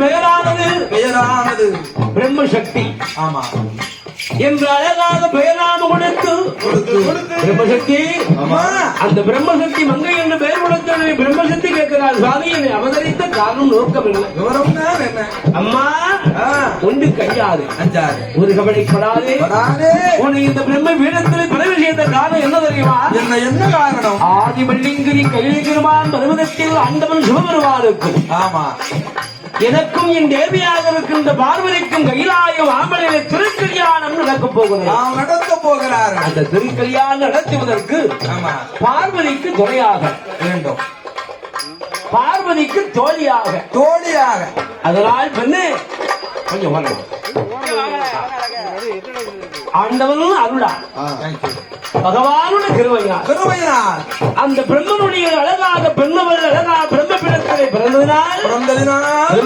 பெயரானது? பெயரானது. பிரம்மசக்தி. ஆமா. என்று அழகாக பெயராம கொடுத்து பிரம்மசக்தி. அந்த பிரம்மசக்தி மங்கை என்று பெயர் கொடுத்தவனை பிரம்மசக்தி கேட்கிறார் சுவாமி. என்னை அவதரித்த காரணம் தான் என்ன? அம்மா ஒன்று கையாது ஒரு கவலைப்படாதே படாதே. உன்னை இந்த பிரம்ம பீடத்தில் பிறகு செய்த காரணம் என்ன தெரியுமா? என்ன என்ன காரணம்? ஆதிமல்லிங்கிரி கைலிகிருமான் பருவதத்தில் ஆண்டவன் சிவபெருமானுக்கும் ஆமா. எனக்கும் என் தேவியாக இருக்கின்ற பார்வதிக்கும் கைலாயம் ஆம்பளையில திருக்கல்யாணம் நடக்கப் போகிறது. நாம் நடத்த போகிறார்கள். அந்த திருக்கல்யாணம் நடத்துவதற்கு பார்வதிக்கு துணையாக. வேண்டும். பார்வதிக்கு தோழியாக. தோழியாக. அதனால் பெண்ணு கொஞ்சம் வரணும் ஆண்டவனும் அருளா. பகவானுடைய கிருவையா கிருபையினால். அந்த பிரம்மனுடைய அழகாக பெண்ணவள் அழகா பிரம்ம பிறந்ததினால் பிறந்ததினால்.